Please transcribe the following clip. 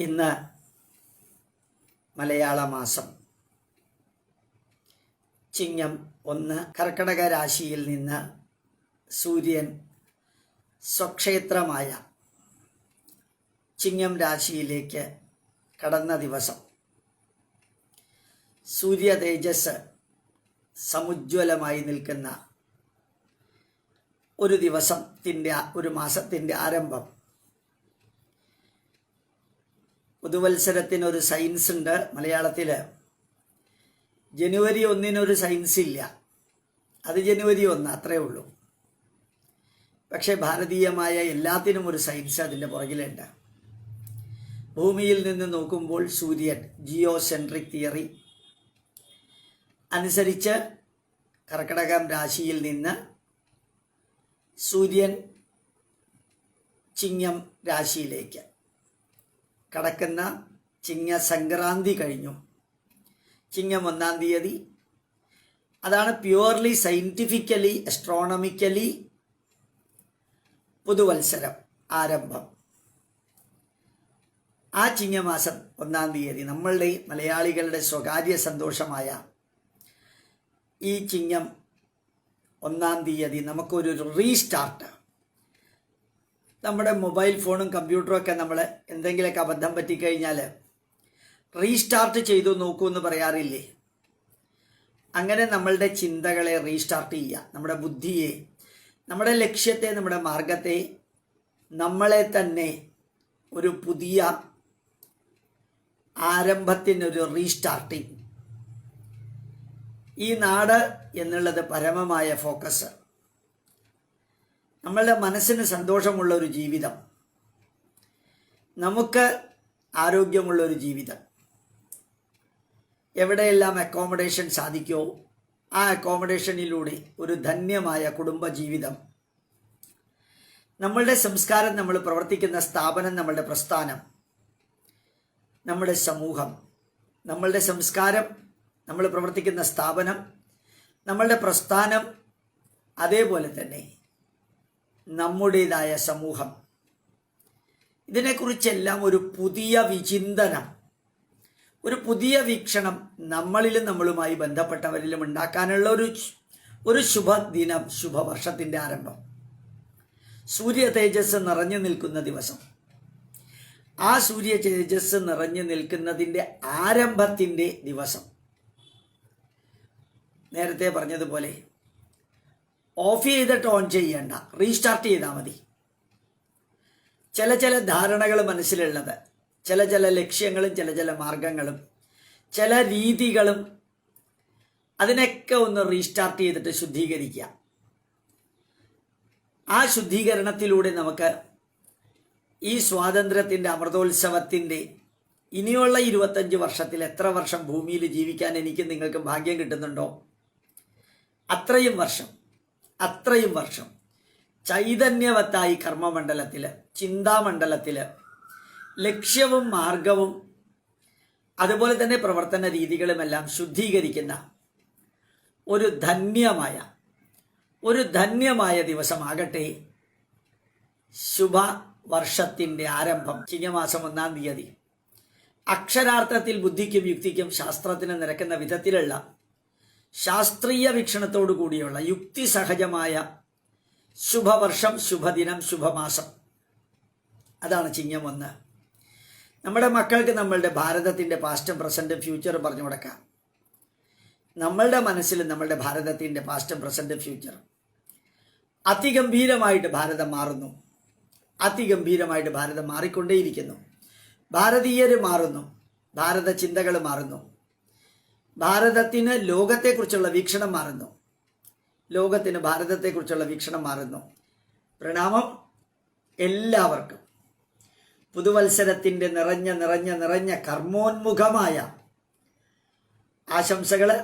ഇന്ന് മലയാള മാസം. ചിങ്ങം ഒന്ന് കർക്കടക രാശിയിൽ നിന്ന് സൂര്യൻ സ്വക്ഷേത്രമായ ചിങ്ങം രാശിയിലേക്ക് കടന്ന ദിവസം. സൂര്യ തേജസ് സമുജ്വലമായി നിൽക്കുന്ന ഒരു ദിവസത്തിന്റെ ഒരു മാസത്തിന്റെ ആരംഭം പുതുവത്സരത്തിനൊരു സയൻസ് ഉണ്ട് മലയാളത്തിൽ ജനുവരി ഒന്നിനൊരു സയൻസ് ഇല്ല. അത് ജനുവരി ഒന്ന് അത്രേ ഉള്ളൂ. പക്ഷേ ഭാരതീയമായ എല്ലാത്തിനും ഒരു സയൻസ് അതിന്റെ പുറകിലുണ്ട്. ഭൂമിയിൽ നിന്ന് നോക്കുമ്പോൾ സൂര്യൻ ജിയോ സെൻട്രിക് തിയറി അനുസരിച്ച് കർക്കടകം രാശിയിൽ നിന്ന് സൂര്യൻ ചിങ്ങം രാശിയിലേക്ക്. കടക്കുന്ന ചിങ്ങ സംക്രാന്തി കഴിഞ്ഞു. ചിങ്ങം ഒന്നാം തീയതി. അതാണ് പ്യുവർലി സയന്റിഫിക്കലി അസ്ട്രോണമിക്കലി പുതുവത്സരം ആരംഭം. ആ ചിങ്ങമാസം ഒന്നാം തീയതി നമ്മളുടെ മലയാളികളുടെ സ്വകാര്യ സന്തോഷമായ ഈ ചിങ്ങം ഒന്നാം തീയതി നമുക്കൊരു റീസ്റ്റാർട്ട് നമ്മുടെ മൊബൈൽ ഫോണും കമ്പ്യൂട്ടറും ഒക്കെ നമ്മൾ എന്തെങ്കിലുമൊക്കെ അബദ്ധം പറ്റിക്കഴിഞ്ഞാൽ റീസ്റ്റാർട്ട് ചെയ്തു നോക്കൂ എന്ന് പറയാറില്ലേ? അങ്ങനെ നമ്മളുടെ ചിന്തകളെ റീസ്റ്റാർട്ട് ചെയ്യുക. നമ്മുടെ ബുദ്ധിയെ നമ്മുടെ ലക്ഷ്യത്തെ നമ്മുടെ മാർഗത്തെ നമ്മളെ തന്നെ ഒരു പുതിയ ആരംഭത്തിനൊരു റീസ്റ്റാർട്ടിങ് ഈ നാട് എന്നുള്ളത് പരമമായ ഫോക്കസ് നമ്മളുടെ മനസ്സിന് സന്തോഷമുള്ള ഒരു ജീവിതം. നമുക്ക് ആരോഗ്യമുള്ള ഒരു ജീവിതം. എവിടെയെല്ലാം അക്കോമഡേഷൻ സാധിക്കുമോ ആ അക്കോമഡേഷനിലൂടെ ഒരു ധന്യമായ കുടുംബ ജീവിതം നമ്മളുടെ സംസ്കാരം നമ്മൾ പ്രവർത്തിക്കുന്ന സ്ഥാപനം നമ്മളുടെ പ്രസ്ഥാനം. നമ്മുടെ സമൂഹം. നമ്മളുടെ സംസ്കാരം നമ്മൾ പ്രവർത്തിക്കുന്ന സ്ഥാപനം. നമ്മളുടെ പ്രസ്ഥാനം അതേപോലെ തന്നെ. നമ്മുടേതായ സമൂഹം. ഇതിനെക്കുറിച്ചെല്ലാം ഒരു പുതിയ വിചിന്തനം ഒരു പുതിയ വീക്ഷണം നമ്മളിലും നമ്മളുമായി ബന്ധപ്പെട്ടവരിലും ഉണ്ടാക്കാനുള്ള ഒരു ഒരു ശുഭദിനം ശുഭവർഷത്തിന്റെ ആരംഭം. സൂര്യ തേജസ് നിറഞ്ഞു നിൽക്കുന്ന ദിവസം. ആ സൂര്യ തേജസ് നിറഞ്ഞു നിൽക്കുന്നതിന്റെ ആരംഭത്തിന്റെ ദിവസം. നേരത്തെ പറഞ്ഞതുപോലെ ഓഫ് ചെയ്തിട്ട് ഓൺ ചെയ്യേണ്ട. റീസ്റ്റാർട്ട് ചെയ്താൽ മതി. ചില ചില ധാരണകൾ മനസ്സിലുള്ളത് ചില ചില ലക്ഷ്യങ്ങളും ചില ചില മാർഗങ്ങളും ചില രീതികളും അതിനൊക്കെ ഒന്ന് റീസ്റ്റാർട്ട് ചെയ്തിട്ട് ശുദ്ധീകരിക്കുക. ആ ശുദ്ധീകരണത്തിലൂടെ നമുക്ക് ഈ സ്വാതന്ത്ര്യത്തിന്റെ അമൃതോത്സവത്തിന്റെ ഇനിയുള്ള ഇരുപത്തഞ്ച് വർഷത്തിൽ എത്ര വർഷം ഭൂമിയിൽ ജീവിക്കാൻ എനിക്ക് നിങ്ങൾക്ക് ഭാഗ്യം കിട്ടുന്നുണ്ടോ? അത്രയും വർഷം. അത്രയും വർഷം. ചൈതന്യവത്തായി കർമ്മമണ്ഡലത്തിൽ ചിന്താമണ്ഡലത്തിൽ ലക്ഷ്യവും മാർഗവും അതുപോലെ തന്നെ പ്രവർത്തന രീതികളുമെല്ലാം ശുദ്ധീകരിക്കുന്ന ഒരു ധന്യമായ ഒരു ധന്യമായ ദിവസമാകട്ടെ ശുഭ വർഷത്തിന്റെ ആരംഭം ചിങ്ങമാസം ഒന്നാം തീയതി. അക്ഷരാർത്ഥത്തിൽ ബുദ്ധിക്കും യുക്തിക്കും ശാസ്ത്രത്തിന് നിരക്കുന്ന വിധത്തിലുള്ള ശാസ്ത്രീയ വീക്ഷണത്തോടു കൂടിയുള്ള യുക്തിസഹജമായ ശുഭവർഷം ശുഭദിനം ശുഭമാസം. അതാണ് ചിങ്ങം ഒന്ന്. നമ്മുടെ മക്കൾക്ക് നമ്മളുടെ ഭാരതത്തിന്റെ പാസ്റ്റും പ്രസന്റും ഫ്യൂച്ചറും പറഞ്ഞു കൊടുക്കാം. നമ്മളുടെ മനസ്സിൽ നമ്മളുടെ ഭാരതത്തിന്റെ പാസ്റ്റും പ്രസന്റും ഫ്യൂച്ചറും അതിഗംഭീരമായിട്ട് ഭാരതം മാറുന്നു. അതിഗംഭീരമായിട്ട് ഭാരതം മാറിക്കൊണ്ടേയിരിക്കുന്നു. ഭാരതീയർ മാറുന്നു. ഭാരത ചിന്തകൾ മാറുന്നു. ഭാരതത്തിന് ലോകത്തെക്കുറിച്ചുള്ള വീക്ഷണം മാറുന്നു. ലോകത്തിന് ഭാരതത്തെക്കുറിച്ചുള്ള വീക്ഷണം മാറുന്നു. പ്രണാമം എല്ലാവർക്കും. പുതുവത്സരത്തിന്റെ നിറഞ്ഞ നിറഞ്ഞ നിറഞ്ഞ കർമ്മോന്മുഖമായ ആശംസകൾ